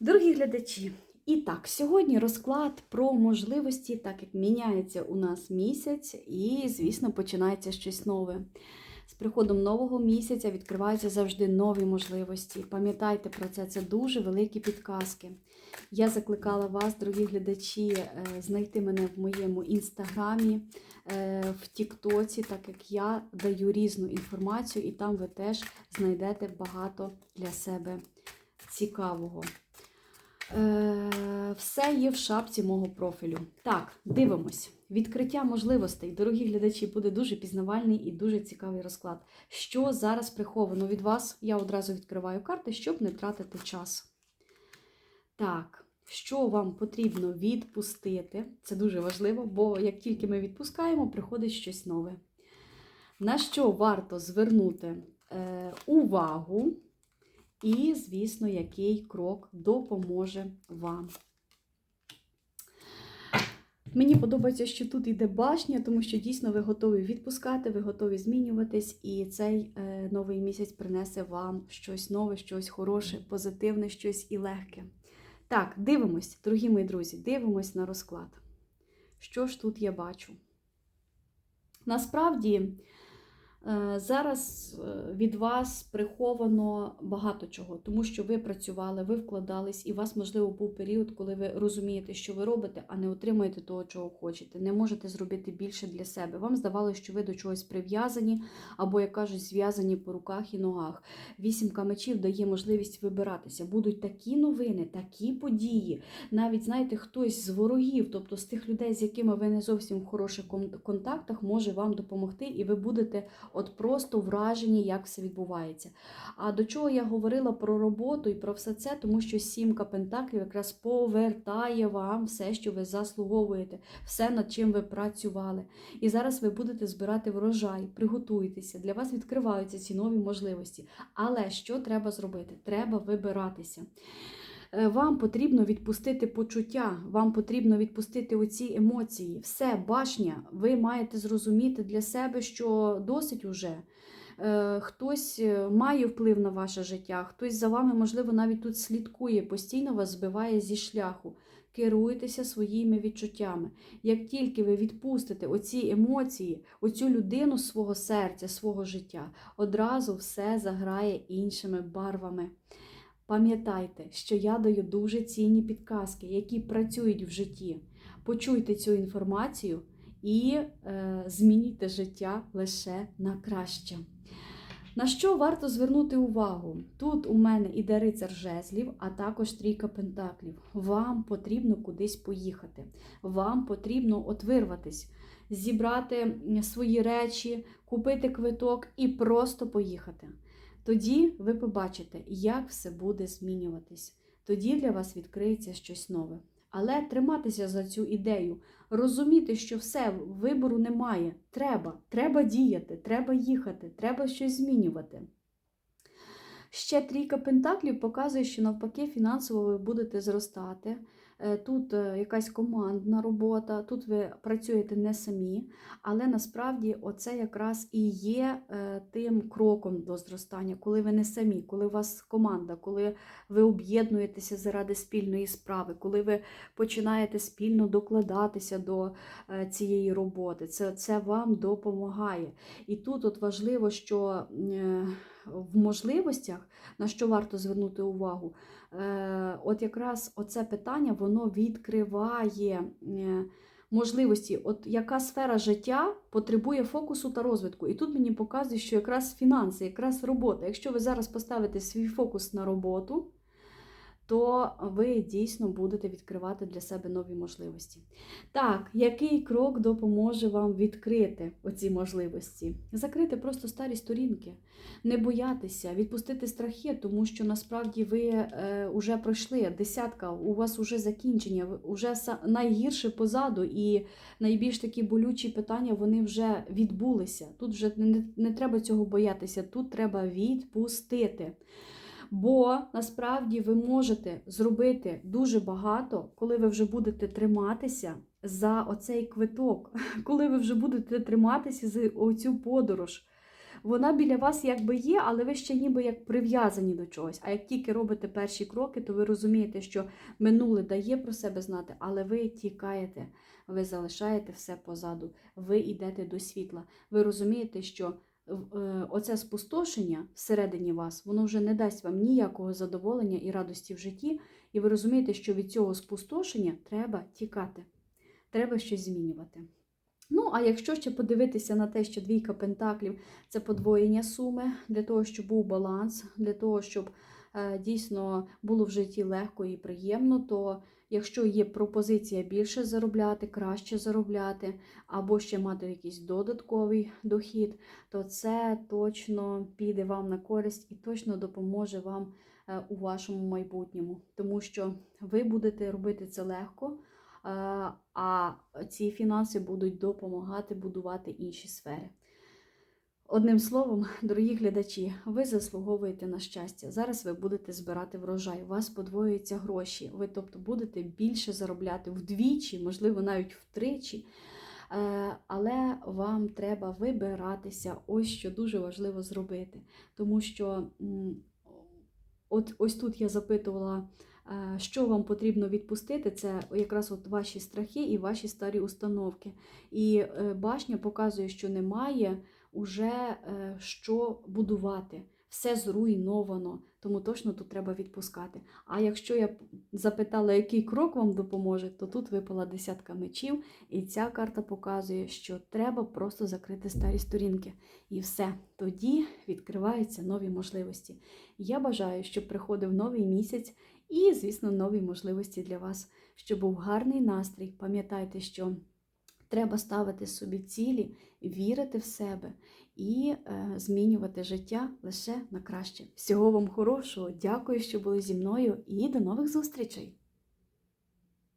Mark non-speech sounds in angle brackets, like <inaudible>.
Дорогі глядачі, і так, сьогодні розклад про можливості, так як міняється у нас місяць, і, звісно, починається щось нове. З приходом нового місяця відкриваються завжди нові можливості. Пам'ятайте про це, це дуже великі підказки. Я закликала вас, дорогі глядачі, е, знайти мене в моєму інстаграмі, е, в Тіктоці, так як я даю різну інформацію, і там ви теж знайдете багато для себе цікавого. Е, Все є в шапці мого профілю. Так, дивимось. Відкриття можливостей, дорогі глядачі, буде дуже пізнавальний і дуже цікавий розклад. Що зараз приховано від вас? Я одразу відкриваю карти, щоб не тратити час. Так, що вам потрібно відпустити? Це дуже важливо, бо як тільки ми відпускаємо, приходить щось нове. На що варто звернути е, увагу? І, звісно, який крок допоможе вам. Мені подобається, що тут йде башня, тому що дійсно ви готові відпускати, ви готові змінюватись, і цей е, новий місяць принесе вам щось нове, щось хороше, позитивне, щось і легке. Так, дивимось, дорогі мої друзі, дивимось на розклад. Що ж тут я бачу? Насправді. Зараз е, від вас приховано багато чого, тому що ви працювали, ви вкладались, і у вас, можливо, був період, коли ви розумієте, що ви робите, а не отримуєте того, чого хочете. Не можете зробити більше для себе. Вам здавалося, що ви до чогось прив'язані, або, як кажуть, зв'язані по руках і ногах. Вісімка мечів дає можливість вибиратися. Будуть такі новини, такі події. Навіть, знаєте, хтось з ворогів, тобто з тих людей, з якими ви не зовсім в хороших контактах, може вам допомогти, і ви будете. От просто вражені, як все відбувається. А до чого я говорила про роботу і про все це, тому що сімка пентаклів якраз повертає вам все, що ви заслуговуєте, все, над чим ви працювали. І зараз ви будете збирати врожай, приготуйтеся, для вас відкриваються ці нові можливості. Але що треба зробити? Треба вибиратися. Е, вам потрібно відпустити почуття, вам потрібно відпустити оці емоції. Все, башня, ви маєте зрозуміти для себе, що досить уже. Е, хтось е, має вплив на ваше життя, хтось за вами, можливо, навіть тут слідкує, постійно вас збиває зі шляху. Керуйтеся своїми відчуттями. Як тільки ви відпустите оці емоції, оцю людину свого серця, свого життя, одразу все заграє іншими барвами. Пам'ятайте, що я даю дуже цінні підказки, які працюють в житті. Почуйте цю інформацію і е, змінюйте життя лише на краще. На що варто звернути увагу? Тут у мене іде рицар жезлів, а також трійка пентаклів. Вам потрібно кудись поїхати. Вам потрібно отвирватись, зібрати свої речі, купити квиток і просто поїхати. Тоді ви побачите, як все буде змінюватись. Тоді для вас відкриється щось нове. Але триматися за цю ідею, розуміти, що все, вибору немає. Треба, треба діяти, треба їхати, треба щось змінювати. Ще трійка пентаклів показує, що навпаки фінансово ви будете зростати. Е, тут е, якась командна робота, тут ви працюєте не самі, але насправді оце якраз і є е, тим кроком до зростання, коли ви не самі, коли у вас команда, коли ви об'єднуєтеся заради спільної справи, коли ви починаєте спільно докладатися до цієї роботи. Це, Це вам допомагає. І тут от важливо, що в можливостях, на що варто звернути увагу, от якраз оце питання воно відкриває е, можливості, от яка сфера життя потребує фокусу та розвитку. І тут мені показує, що якраз фінанси, якраз робота. Якщо ви зараз поставите свій фокус на роботу, то ви дійсно будете відкривати для себе нові можливості. Так, який крок допоможе вам відкрити оці можливості? Закрити просто старі сторінки, не боятися, відпустити страхи, тому що насправді ви е, вже пройшли десятка, у вас вже закінчення, вже найгірше позаду, і найбільш такі болючі питання вони вже відбулися. Тут вже не, не треба цього боятися, тут треба відпустити. Бо насправді ви можете зробити дуже багато, коли ви вже будете триматися за оцей квиток, <laughs> коли ви вже будете триматися за оцю подорож. вона біля вас якби є, але ви ще ніби як прив'язані до чогось. А як тільки робите перші кроки, то ви розумієте, що минуле дає про себе знати, але ви тікаєте, ви залишаєте все позаду, ви йдете до світла. Ви розумієте, що оце спустошення всередині вас, воно вже не дасть вам ніякого задоволення і радості в житті, і ви розумієте, що від цього спустошення треба тікати, треба щось змінювати. Ну, а якщо ще подивитися на те, що двійка пентаклів це подвоєння суми для того, щоб був баланс, для того, щоб е, дійсно було в житті легко і приємно, то якщо є пропозиція більше заробляти, краще заробляти, або ще мати якийсь додатковий дохід, то це точно піде вам на користь і точно допоможе вам е, у вашому майбутньому, тому що ви будете робити це легко. Е, а ці фінанси будуть допомагати будувати інші сфери. Одним словом, дорогі глядачі, ви заслуговуєте на щастя. Зараз ви будете збирати врожай, у вас подвоюються гроші. Ви, тобто, будете більше заробляти вдвічі, можливо, навіть втричі. Е, Але вам треба вибиратися, ось що дуже важливо зробити. Тому що от ось тут я запитувала. Е, Що вам потрібно відпустити, це якраз от ваші страхи і ваші старі установки. І е, башня показує, що немає уже е, що будувати. Все зруйновано, тому точно тут треба відпускати. А якщо я запитала, який крок вам допоможе, то тут випала десятка мечів, і ця карта показує, що треба просто закрити старі сторінки. І все, тоді відкриваються нові можливості. Я бажаю, щоб приходив новий місяць і, звісно, нові можливості для вас, щоб був гарний настрій. Пам'ятайте, що треба ставити собі цілі, вірити в себе і е, змінювати життя лише на краще. Всього вам хорошого, дякую, що були зі мною, і до нових зустрічей!